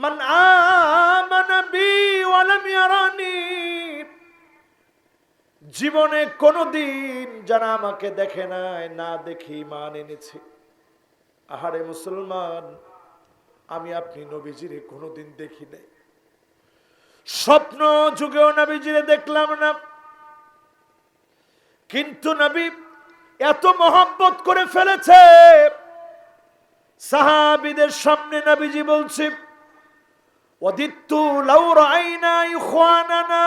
মান আমানা বি ওয়ালাম ইয়ারানি। জীবনে কোনোদিন যারা আমাকে দেখে নাই, না দেখি মান এনেছে। আহারে মুসলমান, আমি আপনি নবীজিরে কোনোদিন দেখি নাই। স্বপ্ন যুগেও নবীজিরে দেখলাম না। কিন্তু নবী এত মহব্বত করে ফেলেছে। সাহাবিদের সামনে নবীজি বলছে ওদিত্তু লাউ রাইনা ইখওয়ানানা।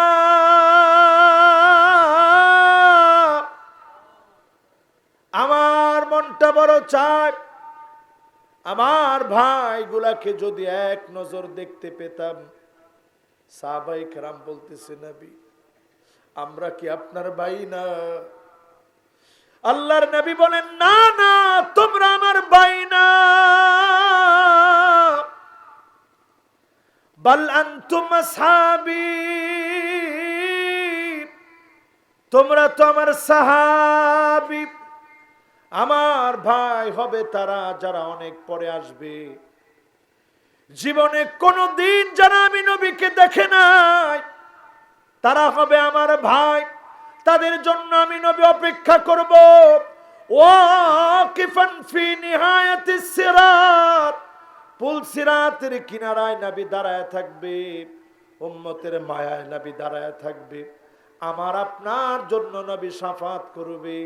আমার মনটা বড় চায়। আমার ভাইগুলাকে যদি এক নজর দেখতে পেতাম। সাহাবাই কেরাম বলতেছে, নবী, আমরা কি আপনার ভাই না? আল্লাহর নবী বলেন, না না, তোমরা আমার ভাই না। বল আনতুম আসহাবি তোমরা তো আমার সাহাবি। আমার ভাই হবে তারা যারা অনেক পরে আসবে। জীবনে কোনো দিন যারা আমি নবীকে দেখে নাই। তারা হবে আমার ভাই। তাদের জন্য আমি নবী অপেক্ষা করব। ও কিফান ফি নিহায়াতি সিরাত। পুল সিরাতের কিনারায় নবী দাঁড়ায় থাকবে, উম্মতের মায়ায় নবী দাঁড়ায় থাকবে। আমার আপনার জন্য নবী সাফাত করবে,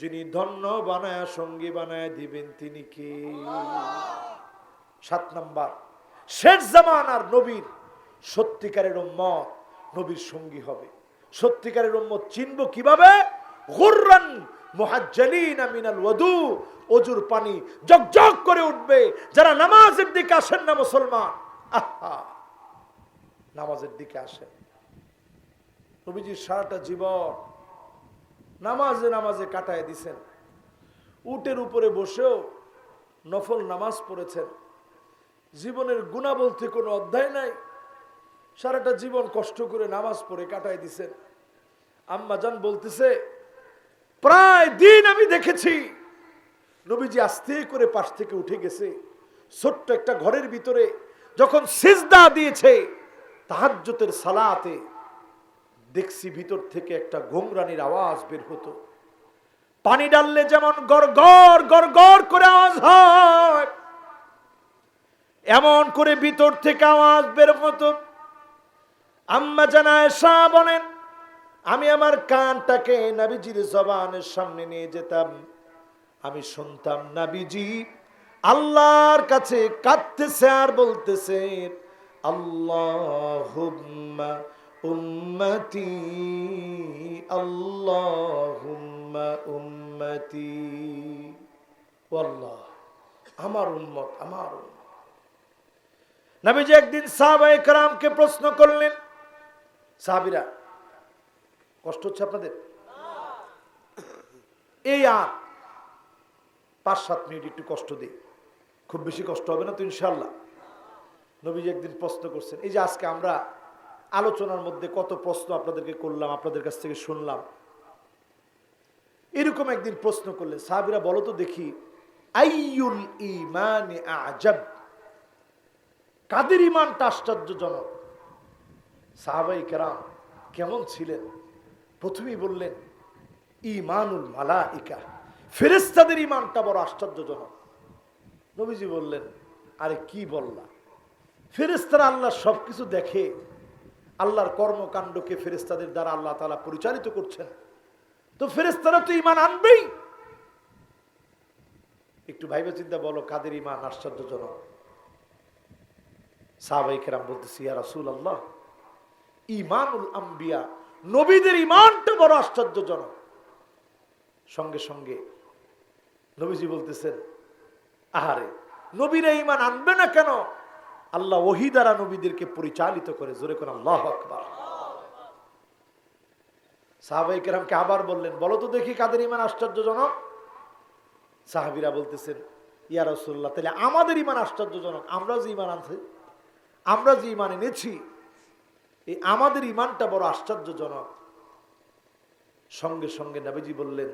যিনি ধন্য বানায়, সঙ্গী বানায় দিবেন তিনি কি? সাত নাম্বার, শেষ জামানার নবীর সত্যিকারের উম্মত নবীর সঙ্গী হবে। সত্যিকারের উম্মত চিনব কীভাবে? গুররান মিনাল ওয়াদু, অজুর পানি জগজগ করে উঠবে। যারা নামাজের দিকে আসেন না মুসলমান, আহা, নামাজের দিকে আসেন নবীজির সারাটা জীবন নামাজে নামাজে কাটায় দিছেন। উটের উপরে বসেও নফল নামাজ পড়েছেন। জীবনের গুণা বলতে কোনো অধ্যায় নাই। সারাটা জীবন কষ্ট করে নামাজ পড়ে কাটায় দিছেন। আম্মা জান বলতেছে প্রায় দিন আমি দেখেছি। নবীজি আস্তে করে পাশ থেকে উঠে গেছে। ছোট্ট একটা ঘরের ভিতরে যখন সিজদা দিয়েছে তাহাজ্জতের সালাতে দেখছি ভিতর থেকে একটা ঘোমরানির আওয়াজ বের হতো। পানি ডাললে যেমন গড় গড় গড় গড় করে আওয়াজ হয়। এমন করে ভিতর থেকে আওয়াজ বের হতো। আম্মা জানায় শাহ বলেন আমি আমার কানটাকে নাবিজির জবানের সামনে নিয়ে যেতাম। আমি শুনতাম, নাবিজি, আল্লাহর কাছে কাঁদতেছে আর বলতেছে আল্লাহ উম্মতি আল্লাহ উম্মতি। আল্লাহ, আমার উম্মত, আমার নাবিজি একদিন সাহাবায়ে কারামকে প্রশ্ন করলেন, সাহাবিরা কষ্ট হচ্ছে আপনাদের? এই আর পাঁচ, সাত মিনিট একটু কষ্ট দিই। খুব বেশি কষ্ট হবে না তো ইনশাল্লাহ নবীজি একদিন প্রশ্ন করছেন, এই যে আজকে আমরা আলোচনার মধ্যে কত প্রশ্ন আপনাদেরকে করলাম, আপনাদের কাছ থেকে শুনলাম। এরকম একদিন প্রশ্ন করলেন, সাহাবিরা, বলো তো দেখি, আইয়ুল ইমানে আজাব? কাদের ইমানটা আশ্চর্যজনক? সাহাবাই কেরাম কেমন ছিলেন? প্রথমেই বললেন, ইমানুল মালা ইকা ফেরেস্তাদের ইমানটা বড় আশ্চর্যজনক। নবীজি বললেন, আরে কি বললা? ফেরেস্তারা আল্লাহ সবকিছু দেখে, আল্লাহর কর্মকাণ্ডকে ফেরেস্তাদের দ্বারা আল্লাহ তালা পরিচালিত করছেন। তো ফেরেস্তারা তো ইমান আনবেই। একটু ভাইবে চিন্তা বলো, কাদের ইমান আশ্চর্যজনক। সাহাবাই কেরাম বলতেছি, ইয়া রাসূল আল্লাহ ইমানুল আম্বিয়া নবীদের ইমানটা বড় আশ্চর্যজনক। সঙ্গে সঙ্গে নবীজি বলতেছেন, আহারে, নবীরা ইমান আনবে না কেন? আল্লাহ ওহি দ্বারা নবীদেরকে পরিচালিত করে, জোরে কোন আল্লাহ আকবার। সাহাবাই কেরামকে আবার বললেন, বলো তো দেখি কাদের ইমান আশ্চর্যজনক? সাহাবিরা বলতেছেন, ইয়া রসুল্লাহ তাহলে আমাদের ইমান আশ্চর্যজনক আমরা যে ইমান আনছি, আমরা যে ইমান এনেছি এই আমাদের ইমানটা বড় আশ্চর্যজনক। সঙ্গে সঙ্গে নবীজি বললেন,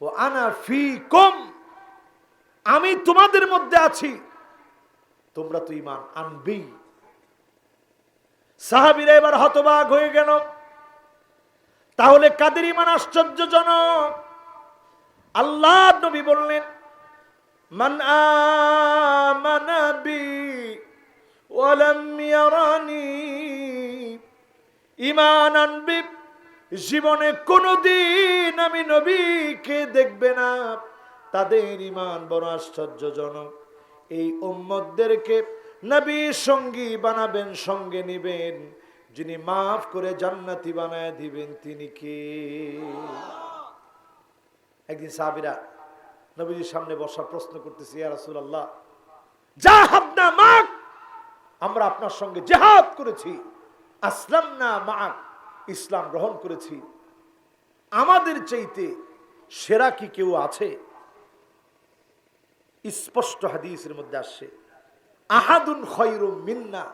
ও আনা ফি কম আমি তোমাদের মধ্যে আছি। তোমরা তো ইমান আনবেই। সাহাবিরা এবার হতবাক হয়ে গেল। তাহলে কাদের ইমান আশ্চর্যজনক? আল্লাহ নবী বললেন, মান আমানা বি ওয়ালাম ইয়ারানি ইমান আনবি, জীবনে কোনোদিন আমি নবীকে দেখবে না। তাদের ইমান বড় আশ্চর্যজনক। এই উম্মতদেরকে নবী সঙ্গী বানাবেন, সঙ্গে নিবেন। যিনি মাফ করে জান্নাতি বানায় দিবেন, তিনি কে? একদিন সাহাবিরা নবীজির সামনে বসা প্রশ্ন করতেছি, ইয়া রাসূলুল্লাহ জাহাবনা মাক আমরা আপনার সঙ্গে জেহাদ করেছি। আসলাম না মাক ইসলাম গ্রহণ করেছি। আমাদের চাইতে সেরা কি কেউ আছে? স্পষ্ট হাদিসের মধ্যে আসছে, আহাদুন খয়রুম মিন্না,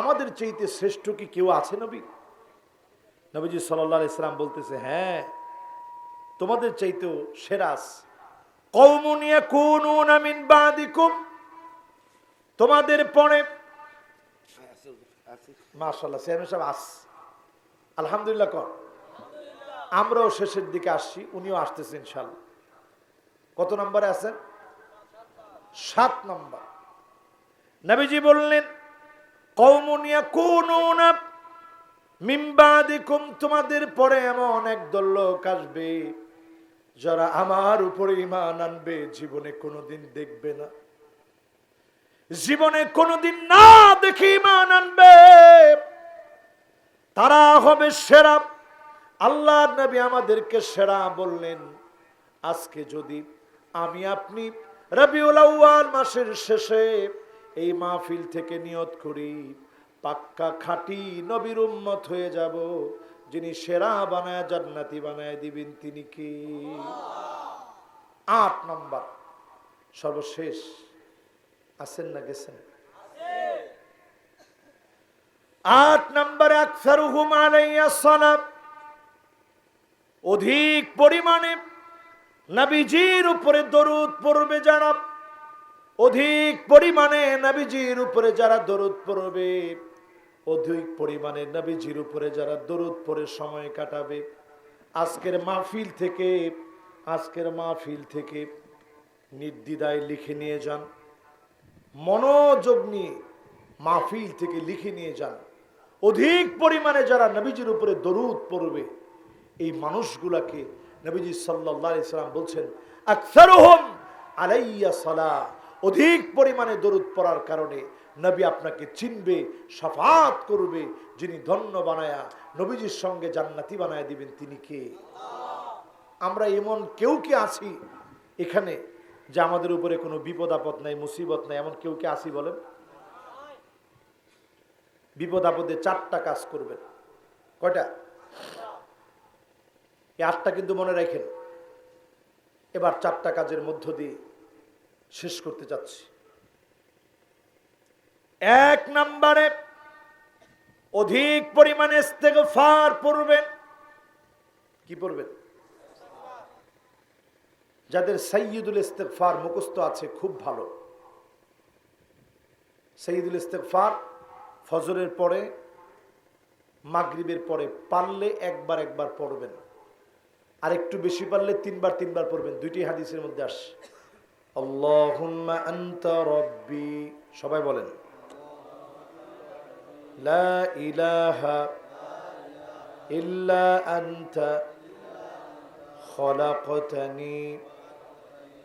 আমাদের চাইতে শ্রেষ্ঠ কি কেউ আছে নবী? নবীজি সাল্লাহ ইসলাম বলতেছে হ্যাঁ তোমাদের চাইতেও সেরাস তোমাদের পরে মাশাল্লাহ চেয়ারম্যান সাহেব আস আলহামদুলিল্লাহ কর আমরাও শেষের দিকে আসছি, উনিও আসতেছেন ইনশাল্লাহ কত নম্বরে আছেন? সাত নম্বর। নবীজি বললেন কৌমুনিয়া কোন মিম্বাদিকুম তোমাদের পরে এমন একদল লোক আসবে যারা আমার উপরে ইমান আনবে, জীবনে কোনোদিন দেখবে না। জীবনে কোনোদিন না দেখে ইমান আনবে। তারা হবে সেরা। আল্লাহ নবী আমাদেরকে সেরা বললেন, আজকে যদি আমি আপনি রবিউল মাসের শেষে এই মাহফিল থেকে নিয়ত করি, পাক্কা খাঁটি নবীর উম্মত হয়ে যাব, যিনি সেরা বানায়, জান্নাতি বানায় দিবেন, তিনি কি? আট নম্বর, সর্বশেষ। আছেন না, গেছেন। আট নম্বরে আকসার সালাম। অধিক পরিমাণে নাবিজির উপরে দরুদ পড়বে যারা। অধিক পরিমাণে নাবিজির উপরে যারা দরুদ পড়বে, অধিক পরিমাণে নাবিজির উপরে যারা দরুদ পড়ে সময় কাটাবে। আজকের মাহফিল থেকে, আজকের মাহফিল থেকে নির্দ্বিধায় লিখে নিয়ে যান। মনোযোগ নিয়ে মাহফিল থেকে লিখে নিয়ে যান। অধিক পরিমাণে যারা নবীজির উপরে দরুদ পড়বে, এই মানুষগুলাকে নবীজি সাল্লাহ ইসলাম বলছেন, আকসারহম আলাইয়া সালা। অধিক পরিমাণে দরুদ পড়ার কারণে নবী আপনাকে চিনবে, সাফাত করবে, যিনি ধন্য বানায়া, নবীজির সঙ্গে জান্নাতি বানায় দিবেন তিনি কে? আমরা এমন কেউ কি আছি এখানে যে আমাদের উপরে কোনো বিপদ, আপদ নাই, মুসিবত নাই, এমন কেউ কে আসি বলেন? বিপদ, আপদে চারটা কাজ করবেন। কয়টা? এই আটটা কিন্তু মনে রাখেন। এবার চারটা কাজের মধ্য দিয়ে শেষ করতে যাচ্ছি এক নম্বরে অধিক পরিমাণে ফার পড়বেন। কি পড়বেন? যাদের সৈয়দুল ইস্তেকফার মুখস্ত আছে, খুব ভালো। সৈয়দুল ইস্তেকফার ফজরের পরে, মাগরিবের পরে পারলে একবার একবার পড়বেন। আর একটু বেশি পারলে তিনবার তিনবার পড়বেন। দুইটি হাদিসের মধ্যে আস রব্বি সবাই বলেন, লা ইলাহা ইল্লা আনতা খলাকতানি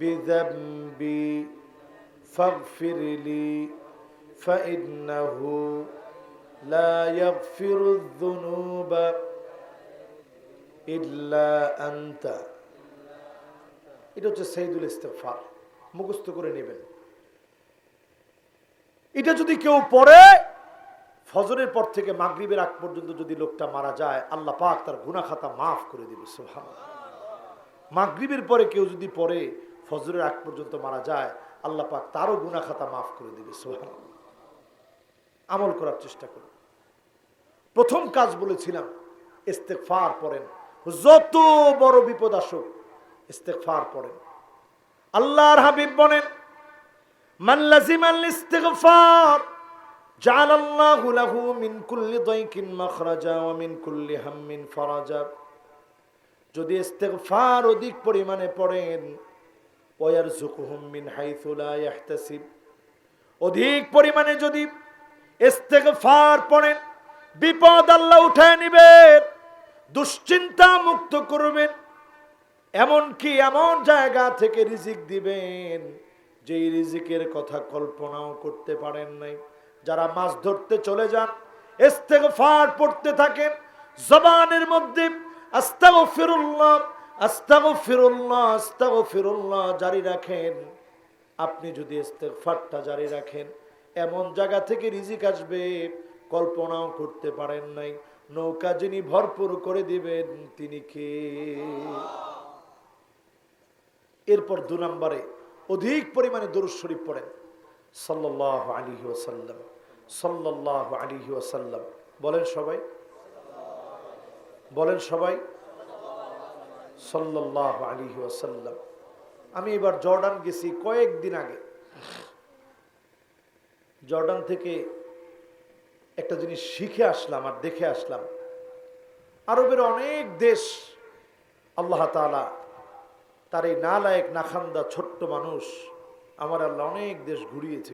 بذنبي فاغفر لي فإنه لا يغفر الذنوب إلا أنت এটা হচ্ছে সৈদুল ইস্তেফার মুখস্থ করে নেবেন এটা যদি কেউ পড়ে ফজরের পর থেকে মাগরিবের আগ পর্যন্ত যদি লোকটা মারা যায় আল্লাহ পাক তার গুনা খাতা মাফ করে দিবে সোহান মাগরিবের পরে কেউ যদি পড়ে ফজরের আগ পর্যন্ত মারা যায়, আল্লাহ পাক তারও গুনা খাতা মাফ করে দিবে সোহান আমল করার চেষ্টা করুন। প্রথম কাজ বলেছিলাম ইস্তেকফার পড়েন। যত বড় বিপদ আসুক ইস্তেকফার পড়েন। আল্লাহর হাবিব বলেন যদি অধিক পরিমাণে পড়েন মিন অধিক পরিমাণে যদি পড়েন, বিপদ আল্লাহ উঠায় নেবেন, দুশ্চিন্তা মুক্ত করবেন এমন কি এমন জায়গা থেকে রিজিক দিবেন, যেই রিজিকের কথা কল্পনাও করতে পারেন নাই। যারা মাছ ধরতে চলে যান, ইস্তেগফার পড়তে থাকেন, জবানের মধ্যে আস্তাগফিরুল্লাহ আস্তাগফিরুল্লাহ আস্তাগফিরুল্লাহ জারি রাখেন। আপনি যদি ইস্তেগফারটা জারি রাখেন, এমন জায়গা থেকে রিজিক আসবে, কল্পনাও করতে পারেন নাই। নৌকা যিনি ভরপুর করে দিবেন, তিনি কে? এরপর দু নম্বরে অধিক পরিমাণে দরুদ শরীফ পড়েন। সাল্লাহ আলী ওসাল্লাম সাল্লাহ আলী ওসাল্লাম বলেন সবাই। বলেন সবাই। সাল্লাহ আলী ওসাল্লাম আমি এবার জর্ডান গেছি কয়েকদিন আগে। জর্ডান থেকে একটা জিনিস শিখে আসলাম আর দেখে আসলাম। আরবের অনেক দেশ, আল্লাহ তালা তার এই নালায়ক নাখান্দা ছোট্ট মানুষ, আমার আল্লাহ অনেক দেশ ঘুরিয়েছে।